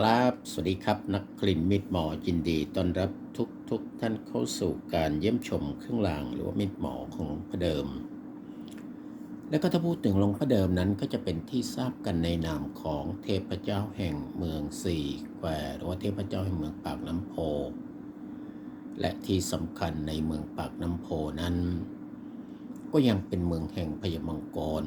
ครับ สวัสดีครับ นักกลิ่นมิดหมอยินดีต้อนรับทุกทุกท่านเข้าสู่การเยี่ยมชมเครื่องรางหรือว่ามิดหมอของหลวงพ่อเดิม และก็ถ้าพูดถึงหลวงพ่อเดิมนั้นก็จะเป็นที่ทราบกันในนามของเทพเจ้าแห่งเมืองสี่แควหรือว่าเทพเจ้าแห่งเมืองปากน้ำโพ และที่สำคัญในเมืองปากน้ำโพนั้น ก็ยังเป็นเมืองแห่งพญามังกร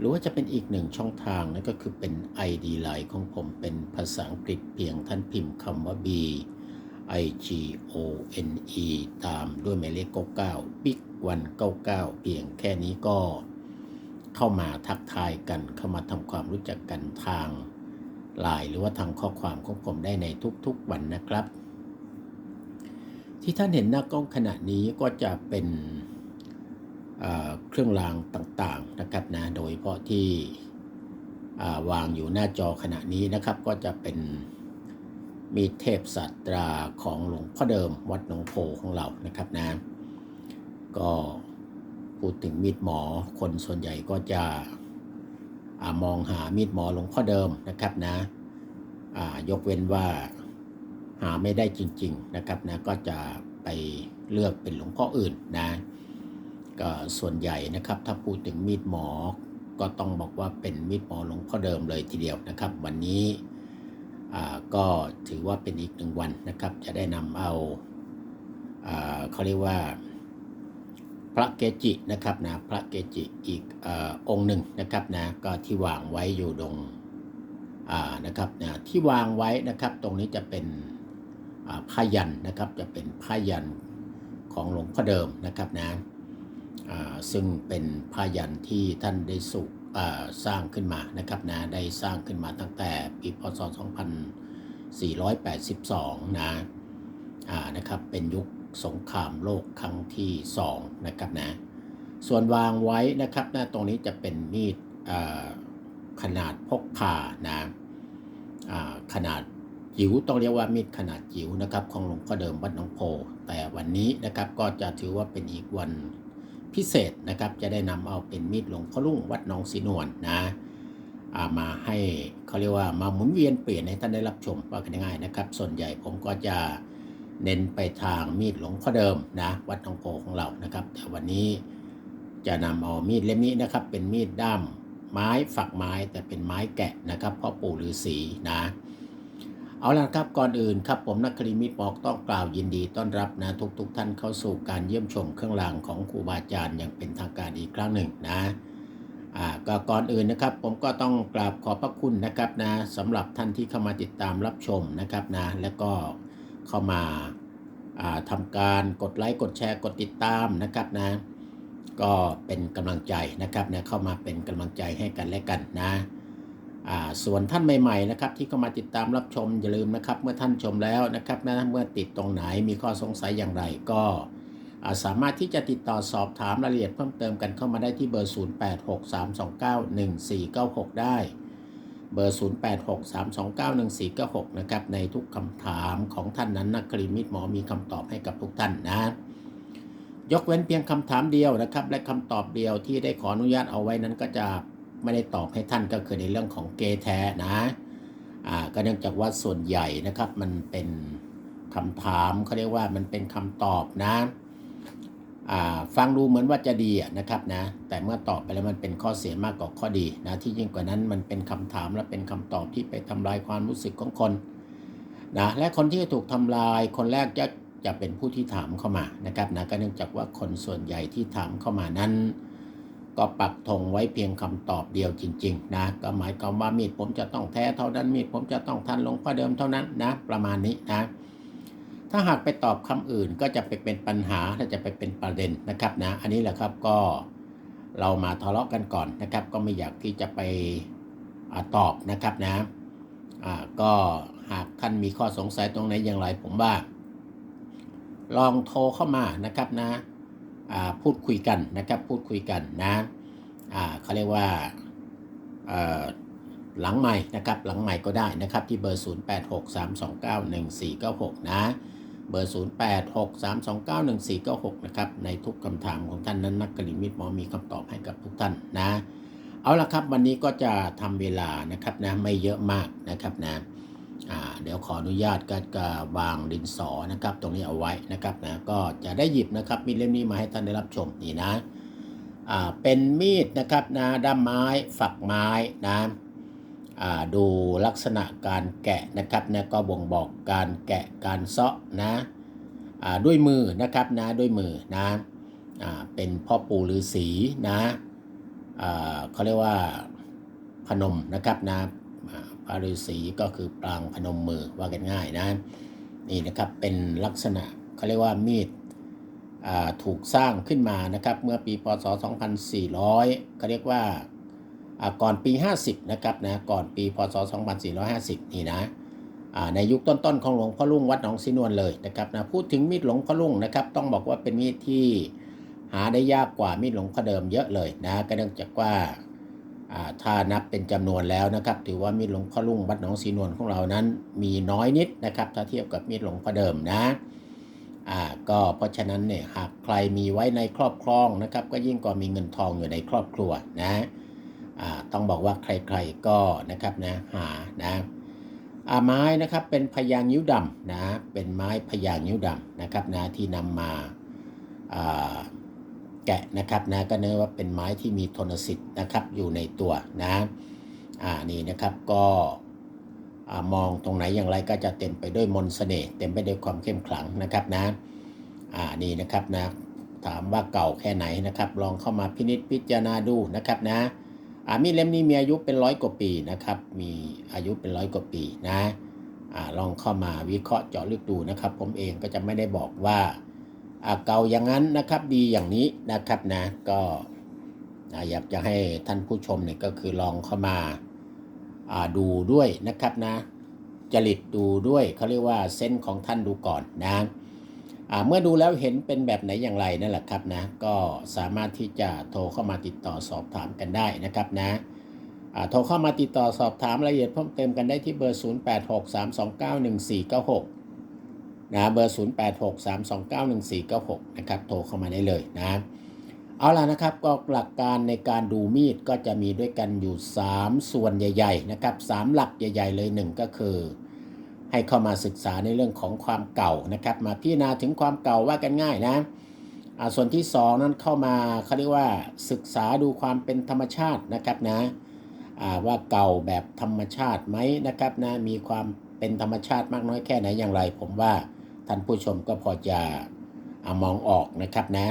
หรือว่าจะเป็นอีกหนึ่งช่องทางนั่นก็คือเป็น ID Line ของผมเป็นภาษาอังกฤษเพียงท่านพิมพ์คำว่า B I G O N E ตามด้วยหมายเลข99 Big วัน99 เพียงแค่นี้ก็เข้ามาทักทายกันเข้ามาทำความรู้จักกันทางไลน์หรือว่าทางข้อความของผมได้ในทุกๆวันนะครับ ที่ท่านเห็นหน้ากล้องขณะนี้ก็จะเป็น เครื่องรางต่างๆนะครับนะโดยเฉพาะที่วางอยู่หน้าจอขณะนี้นะครับ ก็จะเป็นมีเทพสัตราของหลวงพ่อเดิมวัดหนองโพของเรานะครับนะก็พูดถึงมีดหมอคนส่วนใหญ่ก็จะอมองหามีดหมอหลวงพ่อเดิมนะครับนะยกเว้นว่าหาไม่ได้จริง ๆนะครับนะก็จะไปเลือกเป็นหลวงพ่ออื่นนะ ส่วนใหญ่นะครับ ถ้าพูดถึงมีดหมอ ก็ต้องบอกว่าเป็นมีดหมอหลวงพ่อเดิมเลยทีเดียวนะครับ วันนี้ก็ถือว่าเป็นอีกหนึ่งวันนะครับ จะได้นำเอาเขาเรียกว่าพระเกจินะครับนะพระเกจิอีกอองค์หนึ่งนะครับนะก็ที่วางไว้อยู่ตรงนะครับนะที่วางไว้นะครับตรงนี้จะเป็นผ้ายันนะครับ จะเป็นผ้ายันของหลวงพ่อเดิมนะครับนะ ซึ่งเป็นพายันที่ท่านได้สุสร้างขึ้นมานะครับนะได้สร้างขึ้นมาตั้งแต่ปีพศ 2482 นะนะครับเป็นยุคสงครามโลกครั้งที่2นะครับนะส่วนวางไว้นะครับนะตรงนี้จะเป็นมีดขนาดพกพานะขนาดจิ๋วต้องเรียกว่ามีดขนาดจิ๋วนะครับของหลวงพ่อเดิมวัดหนองโพแต่วันนี้นะครับก็จะถือว่าเป็นอีกวัน พิเศษนะครับ จะได้นำเอาเป็นมีดหลวงพ่อลุ่งวัดหนองสีนวลนะมาให้เขาเรียกว่ามาหมุนเวียนเปลี่ยนให้ท่านได้รับชมว่ากันง่ายนะครับ ส่วนใหญ่ผมก็จะเน้นไปทางมีดหลวงพ่อเดิมนะวัดหนองโพของเรานะครับ แต่วันนี้จะนำเอามีดเล่มนี้นะครับ เป็นมีดด้ามไม้ฝักไม้แต่เป็นไม้แกะนะครับพ่อปู่ฤาษีนะ เอาละครับก่อนอื่นครับผมนักคลิมิตบอกต้องกล่าวยินดีต้อนรับนะทุกๆทท่านเข้าสู่การเยี่ยมชมเครื่องรางของครูบาอาจารย์อย่างเป็นทางการอีกครั้งหนึ่งนะอ่าก็ก่อนอื่นนะครับ ผมก็ต้องกราบขอบพระคุณนะครับนะสำหรับท่านที่เข้ามาติดตามรับชมนะครับนะและก็เข้ามาทำการกดไลค์กดแชร์กดติดตามนะครับนะก็เป็นกำลังใจนะครับนะเข้ามาเป็นกำลังใจให้กันและกันนะ ส่วนท่านใหม่ๆนะครับที่เข้ามาติดตามรับชมอย่าลืมนะครับ เมื่อท่านชมแล้วนะครับนะเมื่อติดตรงไหนมีข้อสงสัยอย่างไรก็สามารถที่จะติดต่อสอบถามรายละเอียดเพิ่มเติมกันเข้ามาได้ที่เบอร์ 0863291496 ได้ เบอร์ 0863291496 นะครับในทุกคำถามของท่านนั้นนักคลิมิตหมอมีคำตอบให้กับทุกท่านนะยกเว้นเพียงคำถามเดียวนะครับ และคำตอบเดียวที่ได้ขออนุญาตเอาไว้นั้นก็จะ ไม่ได้ตอบให้ท่านก็คือในเรื่องของเกแท้นะอ่าก็เนื่องจากว่าส่วนใหญ่นะครับมันเป็นคำถามเขาเรียกว่ามันเป็นคำตอบนะอ่าฟังดูเหมือนว่าจะดีนะครับนะแต่เมื่อตอบไปแล้วมันเป็นข้อเสียมากกว่าข้อดีนะที่ยิ่งกว่านั้นมันเป็นคำถามและเป็นคำตอบที่ไปทำลายความรู้สึกของคนนะและคนที่ถูกทำลายคนแรกจะจะเป็นผู้ที่ถามเข้ามานะครับนะก็เนื่องจากว่าคนส่วนใหญ่ที่ถามเข้ามานั้น ก็ปักธงไว้เพียงคำตอบเดียวจริง ๆ นะ ก็หมายความว่ามีดผมจะต้องแท้เท่านั้นมีดผมจะต้องทันลงพ่อเดิมเท่านั้นนะ ประมาณนี้นะ ถ้าหากไปตอบคำอื่นก็จะไปเป็นปัญหาและจะไปเป็นประเด็นนะครับนะ อันนี้แหละครับก็เรามาทะเลาะกันก่อนนะครับ ก็ไม่อยากที่จะไปอตอบนะครับนะก็หากท่านมีข้อสงสัยตรงไหนอย่างไรผมว่า ลองโทรเข้ามานะครับนะ พูดคุยกันนะครับ พูดคุยกันนะเขาเรียกว่าหลังใหม่นะครับ หลังใหม่ก็ได้นะครับ ที่เบอร์ 0863291496 นะ เบอร์ 0863291496 นะครับ ในทุกคำถามของท่านนั้นนักกลิมิตหมอมีคำตอบให้กับทุกท่านนะ เอาละครับวันนี้ก็จะทำเวลานะครับนะไม่เยอะมากนะครับนะ เดี๋ยวขออนุญาตก็จะวางดินสอนะครับ ตรงนี้เอาไว้นะครับนะก็จะได้หยิบนะครับมีดเล่มนี้มาให้ท่านได้รับชมนี่นะเป็นมีดนะครับนะด้ามไม้ฝักไม้นะดูลักษณะการแกะนะครับนะก็บ่งบอกการแกะการเซาะนะด้วยมือนะครับนะด้วยมือนะอ่าเป็นพ่อปู่ฤาษีนะเขาเรียกว่าพนมนะครับนะ ระฤาษีก็คือปรางพนมมือว่ากันง่ายนะนี่นะครับเป็นลักษณะเขาเรียกว่ามีดถูกสร้างขึ้นมานะครับเมื่อปีพศ 2400เขาเรียกว่าก่อนปี 50 นะครับนะก่อนปีพศ 2450 นี่นะในยุคต้นๆของหลวงพ่อรุ่งวัดหนองสีนวลเลยนะครับนะพูดถึงมีดหลวงพ่อรุ่งนะครับต้องบอกว่าเป็นมีดที่หาได้ยากกว่ามีดหลวงพ่อเดิมเยอะเลยนะก็เนื่องจากว่า ถ้านับเป็นจำนวนแล้วนะครับ ถือว่ามีดหลวงพ่อลุ่งวัดหนองสีนวลของเรานั้น มีน้อยนิดนะครับ ถ้าเทียบกับมีดหลวงพ่อเดิมนะอ่าก็เพราะฉะนั้นเนี่ยหากใครมีไว้ในครอบครองนะครับ ก็ยิ่งกว่ามีเงินทองอยู่ในครอบครัวนะอ่าต้องบอกว่าใครๆก็นะครับนะหานะอาไม้นะครับเป็นพยางนิ้วดำนะเป็นไม้พยางนิ้วดำนะครับนะที่นำมาอ่า แกะนะครับนะก็เนื่องว่าเป็นไม้ที่มีทนสิทธิ์นะครับอยู่ในตัวนะอ่านี่นะครับก็มองตรงไหนอย่างไรก็จะเต็มไปด้วยมนต์เสน่ห์เต็มไปด้วยความเข้มขลังนะครับนะอ่านี่นะครับนะถามว่าเก่าแค่ไหนนะครับ ลองเข้ามาพินิจพิจารณาดูนะครับนะอ่ามีดเล่มนี้มีอายุเป็นร้อยกว่าปีนะครับ มีอายุเป็นร้อยกว่าปีนะอ่าลองเข้ามาวิเคราะห์เจาะลึกดูนะครับ ผมเองก็จะไม่ได้บอกว่า เก่าอย่างนั้นนะครับดีอย่างนี้นะครับนะก็อ่าอยากจะให้ท่านผู้ชมเนี่ยก็คือลองเข้ามาอ่าดูด้วยนะครับนะจริตดูด้วยเขาเรียกว่าเส้นของท่านดูก่อนนะอ่าเมื่อดูแล้วเห็นเป็นแบบไหนอย่างไรนั่นแหละครับนะก็สามารถที่จะโทรเข้ามาติดต่อสอบถามกันได้นะครับนะอ่าโทรเข้ามาติดต่อสอบถามรายละเอียดเพิ่มเติมกันได้ที่เบอร์ 0863291496 นะเบอร์ 0863291496 นะครับโทรเข้ามาได้เลยนะเอาล่ะนะครับก็หลักการในการดูมีดก็จะมีด้วยกันอยู่ 3 ส่วนใหญ่ ๆ นะครับ 3 หลักใหญ่ ๆ เลยหนึ่งก็คือ ให้เข้ามาศึกษาในเรื่องของความเก่านะครับ มาพิจารณาถึงความเก่าว่ากันง่ายนะส่วนที่ 2 นั้นเข้ามาเขาเรียกว่าศึกษาดูความเป็นธรรมชาตินะครับนะว่าเก่าแบบธรรมชาติไหมนะครับนะมีความเป็นธรรมชาติมากน้อยแค่ไหนอย่างไร ผมว่า ท่านผู้ชมก็พอจะอมองออกนะครับนะ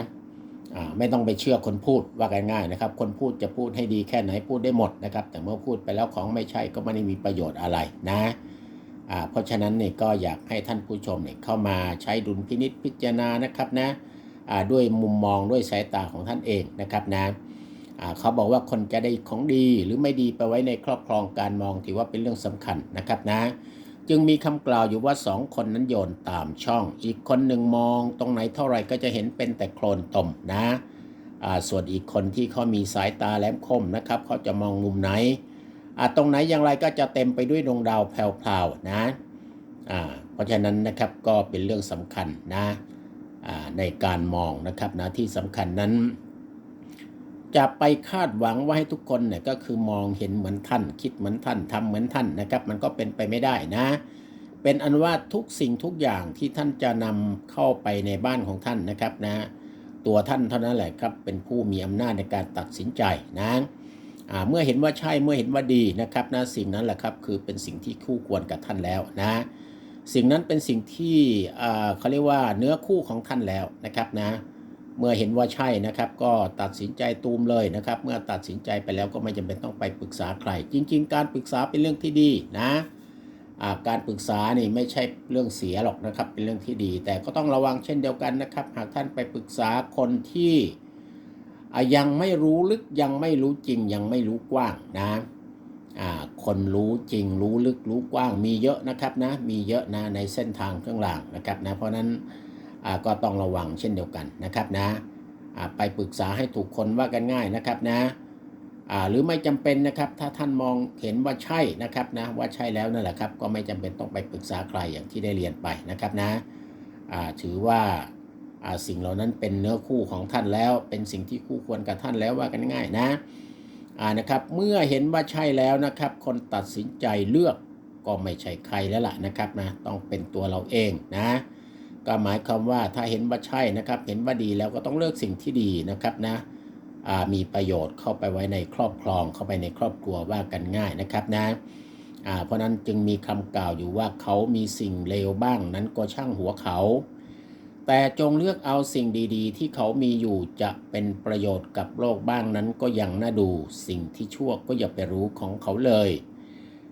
ไม่ต้องไปเชื่อคนพูดว่ากันง่ายนะครับ คนพูดจะพูดให้ดีแค่ไหนพูดได้หมดนะครับ แต่เมื่อพูดไปแล้วของไม่ใช่ก็ไม่ได้มีประโยชน์อะไรนะเพราะฉะนั้นเนี่ยก็อยากให้ท่านผู้ชมเนี่ยเข้ามาใช้ดุลพินิษพิจารณานะครับนะด้วยมุมมองด้วยสายตาของท่านเองนะครับนะเขาบอกว่าคนจะได้ของดีหรือไม่ดีไปไว้ในครอบครองการมองถือว่าเป็นเรื่องสำคัญนะครับนะ จึงมีคำกล่าวอยู่ว่าสองคนนั้นโยนตามช่อง อีกคนหนึ่งมองตรงไหนเท่าไรก็จะเห็นเป็นแต่โคลนตมนะส่วนอีกคนที่เขามีสายตาแหลมคมนะครับเขาจะมองมุมไหนตรงไหนอย่างไรก็จะเต็มไปด้วยดวงดาวแพรวๆนะเพราะฉะนั้นนะครับก็เป็นเรื่องสำคัญนะในการมองนะครับนะที่สำคัญนั้น จะไปคาดหวังว่าให้ทุกคนเนี่ยก็คือมองเห็นเหมือนท่าน คิดเหมือนท่านทำเหมือนท่านนะครับ มันก็เป็นไปไม่ได้นะ เป็นอันว่าทุกสิ่งทุกอย่างที่ท่านจะนำเข้าไปในบ้านของท่านนะครับนะ ตัวท่านเท่านั้นแหละครับ เป็นผู้มีอำนาจในการตัดสินใจนะเมื่อเห็นว่าใช่เมื่อเห็นว่าดีนะครับนะสิ่งนั้นแหละครับคือเป็นสิ่งที่คู่ควรกับท่านแล้วนะ สิ่งนั้นเป็นสิ่งที่เขาเรียกว่าเนื้อคู่ของท่านแล้วนะครับนะ เมื่อเห็นว่าใช่นะครับ ก็ตัดสินใจตูมเลยนะครับ เมื่อตัดสินใจไปแล้วก็ไม่จำเป็นต้องไปปรึกษาใคร จริง ๆ การปรึกษาเป็นเรื่องที่ดีนะาการปรึกษานี่ไม่ใช่เรื่องเสียหรอกนะครับ เป็นเรื่องที่ดี แต่ก็ต้องระวังเช่นเดียวกันนะครับ หากท่านไปปรึกษาคนที่ยังไม่รู้ลึกยังไม่รู้จริงยังไม่รู้กว้างนะคนรู้จริงรู้ลึกรู้กว้างมีเยอะนะครับนะมีเยอะนะในเส้นทางข้างล่างนะครับนะเพราะนั้น ก็ต้องระวังเช่นเดียวกันนะครับนะไปปรึกษาให้ถูกคนว่ากันง่ายนะครับนะหรือไม่จำเป็นนะครับถ้าท่านมองเห็นว่าใช่นะครับนะว่าใช่แล้วนั่นแหละครับก็ไม่จำเป็นต้องไปปรึกษาใครอย่างที่ได้เรียนไปนะครับนะถือว่าสิ่งเหล่านั้นเป็นเนื้อคู่ของท่านแล้วเป็นสิ่งที่คู่ควรกับท่านแล้วว่ากันง่ายนะนะครับเมื่อเห็นว่าใช่แล้วนะครับคนตัดสินใจเลือกก็ไม่ใช่ใครแล้วล่ะนะครับนะต้องเป็นตัวเราเองนะ ก็หมายความว่าถ้าเห็นว่าใช่นะครับ เห็นว่าดีแล้วก็ต้องเลือกสิ่งที่ดีนะครับนะอ่ามีประโยชน์เข้าไปไว้ในครอบครองเข้าไปในครอบครัวว่ากันง่ายนะครับนะอ่าเพราะนั้นจึงมีคำกล่าวอยู่ว่าเขามีสิ่งเลวบ้างนั้นก็ช่างหัวเขา แต่จงเลือกเอาสิ่งดีๆ ที่เขามีอยู่จะเป็นประโยชน์กับโลกบ้างนั้นก็ยังน่าดู สิ่งที่ชั่วก็อย่าไปรู้ของเขาเลย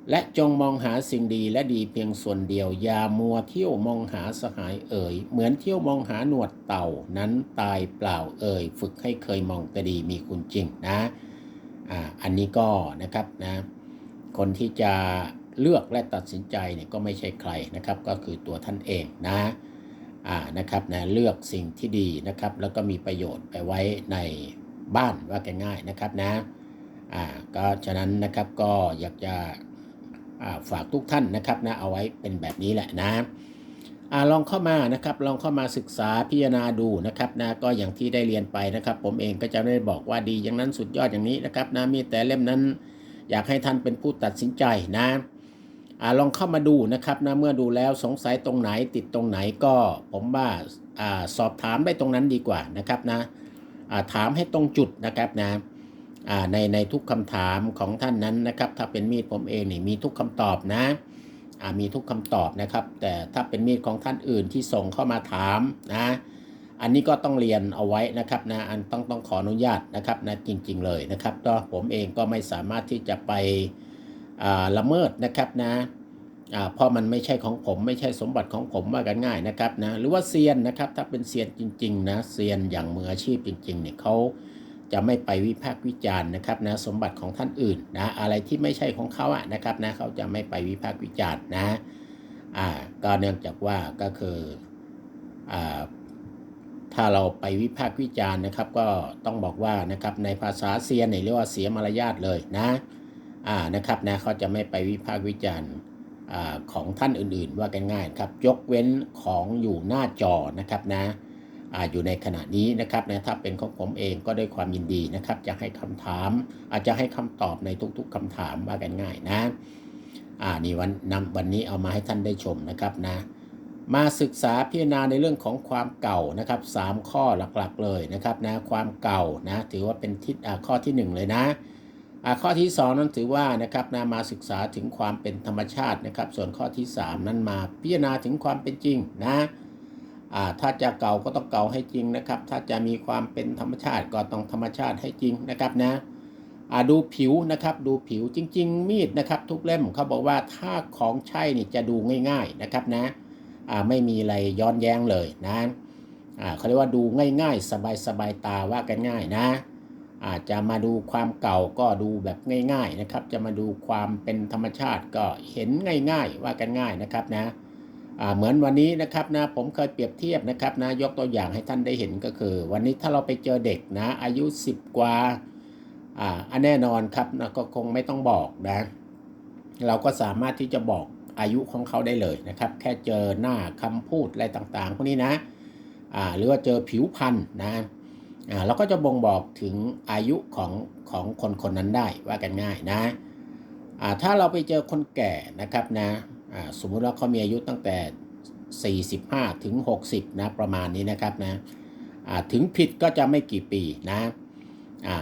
และจงมองหาสิ่งดีและดีเพียงส่วนเดียว อย่ามัวเที่ยวมองหาสหายเอ่ย เหมือนเที่ยวมองหาหนวดเต่านั้นตายเปล่าเอ่ย ฝึกให้เคยมองแต่ดีมีคุณจริงนะอ่าอันนี้ก็นะครับนะคนที่จะเลือกและตัดสินใจเนี่ยก็ไม่ใช่ใครนะครับ ก็คือตัวท่านเองนะอ่านะครับนะเลือกสิ่งที่ดีนะครับ แล้วก็มีประโยชน์ไปไว้ในบ้านว่ากันง่ายนะครับนะอ่าก็ฉะนั้นนะครับก็อยากจะ ฝากทุกท่านนะครับนะเอาไว้เป็นแบบนี้แหละนะอลองเข้ามานะครับลองเข้ามาศึกษาพิจารณาดูนะครับนะก็อย่างที่ได้เรียนไปนะครับ ผมเองก็จะไม่ได้บอกว่าดีอย่างนั้นสุดยอดอย่างนี้นะครับนะมีแต่เล่มนั้นอยากให้ท่านเป็นผู้ตัดสินใจนะอาลองเข้ามาดูนะครับนะเมื่อดูแล้วสงสัยตรงไหนติดตรงไหนก็ผมว่าอาสอบถามได้ตรงนั้นดีกว่านะครับนะอ่าถามให้ตรงจุดนะครับนะอ่า ในในทุกคำถามของท่านนั้นนะครับ ถ้าเป็นมีดผมเองนี่มีทุกคำตอบนะมีทุกคำตอบนะครับ แต่ถ้าเป็นมีดของท่านอื่นที่ส่งเข้ามาถามนะอันนี้ก็ต้องเรียนเอาไว้นะครับนะอันต้องต้องขออนุญาตนะครับนะจริง ๆ เลยนะครับก็ผมเองก็ไม่สามารถที่จะไปละเมิดนะครับนะเพราะมันไม่ใช่ของผมไม่ใช่สมบัติของผมว่ากันง่ายนะครับนะหรือว่าเซียนนะครับถ้าเป็นเซียนจริงๆนะเซียนอย่างมืออาชีพจริงๆเนี่ยเขา จะไม่ไปวิพากษ์วิจารณ์นะครับนะสมบัติของท่านอื่นนะอะไรที่ไม่ใช่ของเขาอะนะครับนะเขาจะไม่ไปวิพากษ์วิจารณ์นะอ่าก็เนื่องจากว่าก็คืออ่าถ้าเราไปวิพากษ์วิจารณ์นะครับ ก็ต้องบอกว่านะครับในภาษาเซียนเรียกว่าเสียมารยาทเลยนะอ่านะครับนะเขาจะไม่ไปวิพากษ์วิจารณ์อ่าของท่านอื่นๆ ว่ากันง่ายครับยกเว้นของอยู่หน้าจอนะครับนะ อยู่ในขณะนี้นะครับนะถ้าเป็นของผมเองก็ด้วยความยินดีนะครับ จะให้คำถาม อาจจะให้คำตอบในทุกๆคำถามว่ากันง่ายนะอ่านี่วันนำวันนี้เอามาให้ท่านได้ชมนะครับนะมาศึกษาพิจารณาในเรื่องของความเก่านะครับสามข้อหลักๆเลยนะครับนะความเก่านะถือว่าเป็นทิศข้อที่หนึ่งเลยนะข้อที่ 2 นั้นถือว่านะครับนะมาศึกษาถึงความเป็นธรรมชาตินะครับ ส่วนข้อที่ 3 นั้นมาพิจารณาถึงความเป็นจริงนะ ถ้าจะเก่าก็ต้องเก่าให้จริงนะครับ ถ้าจะมีความเป็นธรรมชาติก็ต้องธรรมชาติให้จริงนะครับนะอ่าดูผิวนะครับ ดูผิวจริง ๆ มีดนะครับ ทุกเล่มเขาบอกว่าถ้าของใช่นี่จะดูง่าย ๆนะครับนะอ่าไม่มีอะไรย้อนแย้งเลยนะอ่าเขาเรียกว่าดูง่าย ๆ สบายๆตาว่ากันง่ายนะอาจจะมาดูความเก่าก็ดูแบบง่าย ๆนะครับ จะมาดูความเป็นธรรมชาติก็เห็นง่าย ๆ ว่ากันง่ายนะครับนะ เหมือนวันนี้นะครับนะผมเคยเปรียบเทียบนะครับนะยกตัวอย่างให้ท่านได้เห็นก็คือ วันนี้ถ้าเราไปเจอเด็กนะอายุ 10 กว่าอ่าแน่นอนครับนะก็คงไม่ต้องบอกนะ เราก็สามารถที่จะบอกอายุของเขาได้เลยนะครับ แค่เจอหน้าคำพูดอะไรต่างๆพวกนี้นะอ่าหรือว่าเจอผิวพรรณนะอ่าเราก็จะบ่งบอกถึงอายุของของคนคนนั้นได้ว่ากันง่ายนะอ่าถ้าเราไปเจอคนแก่นะครับนะอ่า สมมุติว่าเขามีอายุตั้งแต่ 45 ถึง 60 นะ ประมาณนี้นะครับนะถึงผิดก็จะไม่กี่ปีนะ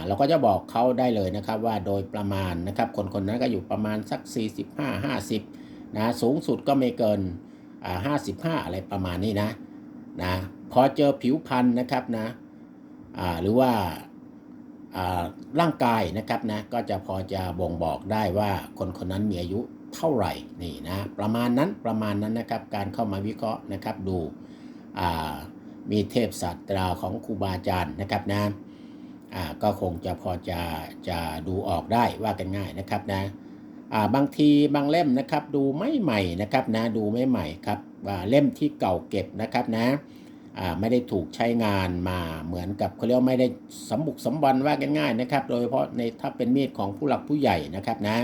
เราก็จะบอกเขาได้เลยนะครับว่าโดยประมาณนะครับคนคนนั้นก็อยู่ประมาณสัก 45 50 นะ สูงสุดก็ไม่เกิน 55 อะไรประมาณนี้นะนะพอเจอผิวพรรณนะครับนะหรือว่าอ่าร่างกายนะครับนะก็จะพอจะบ่งบอกได้ว่าคนคนนั้นมีอายุ เท่าไหร่นี่นะประมาณนั้นประมาณนั้นนะครับการเข้ามาวิเคราะห์นะครับดูมีเทพศาสตราของครูบาอาจารย์นะครับนะก็คงจะพอจะจะดูออกได้ว่ากันง่ายนะครับนะบางทีบางเล่มนะครับดูไม่ใหม่นะครับนะดูไม่ใหม่ครับอ่าเล่มที่เก่าเก็บนะครับนะไม่ได้ถูกใช้งานมาเหมือนกับเขาเรียกไม่ได้สมบุกสมบันว่ากันง่ายนะครับ โดยเฉพาะในถ้าเป็นมีดของผู้หลักผู้ใหญ่นะครับนะ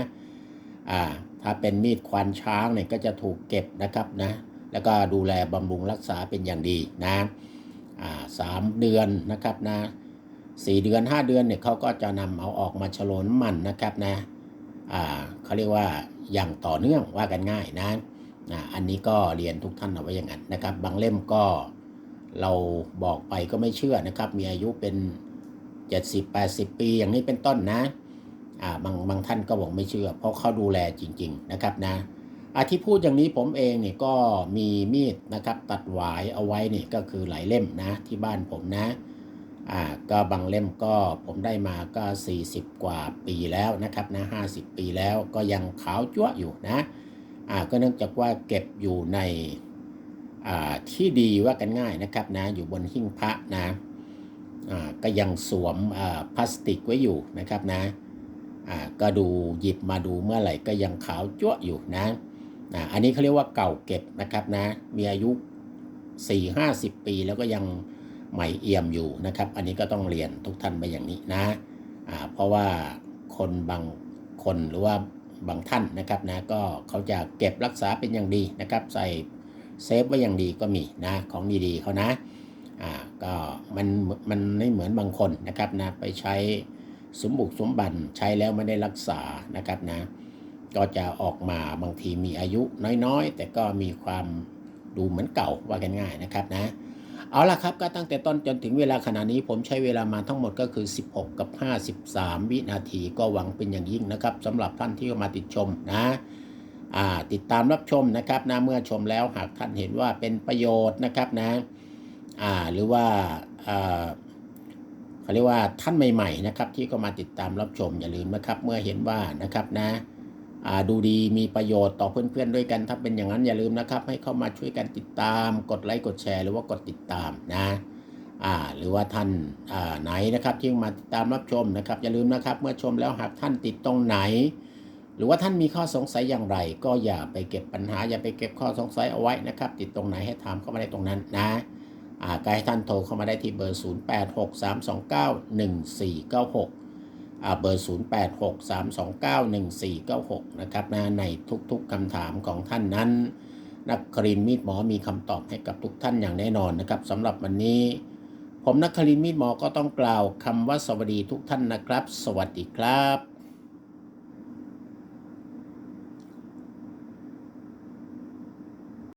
อ่าถ้าเป็นมีดควานช้างเนี่ยก็จะถูกเก็บนะครับนะแล้วก็ดูแลบำรุงรักษาเป็นอย่างดีนะอ่าสามเดือนนะครับนะสี่เดือนห้าเดือนเนี่ยเขาก็จะนำเอาออกมาชโลน้ำมันนะครับนะอ่าเขาเรียกว่าอย่างต่อเนื่องว่ากันง่ายนะนะอันนี้ก็เรียนทุกท่านเอาไว้อย่างนั้นนะครับ บางเล่มก็เราบอกไปก็ไม่เชื่อนะครับ มีอายุเป็น 70 80 ปีอย่างนี้เป็นต้นนะ อ่าบางบางท่านก็บอกไม่เชื่อ เพราะเขาดูแลจริง ๆ นะครับนะอาที่พูดอย่างนี้ผมเองเนี่ยก็มีมีดนะครับ ตัดหวายเอาไว้นี่ก็คือหลายเล่มนะที่บ้านผมนะอ่าก็บางเล่มก็ผมได้มาก็ 40 กว่าปีแล้วนะครับนะ50 ปีแล้วก็ยังขาวจั๊วอยู่นะอ่าก็เนื่องจากว่าเก็บอยู่ในอ่าที่ดีว่ากันง่ายนะครับนะอยู่บนหิ้งพระนะอ่าก็ยังสวมอ่าพลาสติกไว้อยู่นะครับนะ อ่าก็ดูหยิบมาดูเมื่อไหร่ก็ยังขาวจั๊วอยู่นะอันนี้เขาเรียกว่าเก่าเก็บนะครับนะ มีอายุ 4-50 ปีแล้วก็ยังใหม่เอี่ยมอยู่นะครับ อันนี้ก็ต้องเรียนทุกท่านไปอย่างนี้นะอ่าเพราะว่าคนบางคนหรือว่าบางท่านนะครับนะก็เขาจะเก็บรักษาเป็นอย่างดีนะครับ ใส่เซฟไว้อย่างดีก็มีนะของดีๆเขานะอ่าก็มันมันไม่เหมือนบางคนนะครับนะไปใช้ สมบุกสมบันใช้แล้วไม่ได้รักษานะครับนะ ก็จะออกมาบางทีมีอายุน้อยๆ แต่ก็มีความดูเหมือนเก่าว่ากันง่ายนะครับนะ เอาละครับก็ตั้งแต่ต้นจนถึงเวลาขณะนี้ผมใช้เวลามาทั้งหมดก็คือ 16 กับ 53 วินาทีก็หวังเป็นอย่างยิ่งนะครับสำหรับท่านที่มาติดชมนะติดตามรับชมนะครับนะเมื่อชมแล้วหากท่านเห็นว่าเป็นประโยชน์นะครับนะหรือว่าอ่า เขาเรียกว่าท่านใหม่ๆนะครับที่เขามาติดตามรับชมอย่าลืมนะครับ เมื่อเห็นว่านะครับนะดูดีมีประโยชน์ต่อเพื่อนๆด้วยกัน ถ้าเป็นอย่างนั้นอย่าลืมนะครับ ให้เข้ามาช่วยกันติดตาม กดไลค์กดแชร์หรือว่ากดติดตามนะหรือว่าท่านไหนนะครับที่มาติดตามรับชมนะครับ อย่าลืมนะครับ เมื่อชมแล้วหากท่านติดตรงไหน หรือว่าท่านมีข้อสงสัยอย่างไร ก็อย่าไปเก็บปัญหาอย่าไปเก็บข้อสงสัยเอาไว้นะครับ ติดตรงไหนให้ถามเข้ามาได้ตรงนั้นนะ ก็ให้ท่านโทรเข้ามาได้ที่เบอร์ 0863291496อ่าเบอร์ 0863291496 นะครับนะในทุกๆคำถามของท่านนั้น นักครินมีดหมอมีคำตอบให้กับทุกท่านอย่างแน่นอนนะครับสำหรับวันนี้ ผมนักครินมีดหมอก็ต้องกล่าวคำว่าสวัสดีทุกท่านนะครับ สวัสดีครับ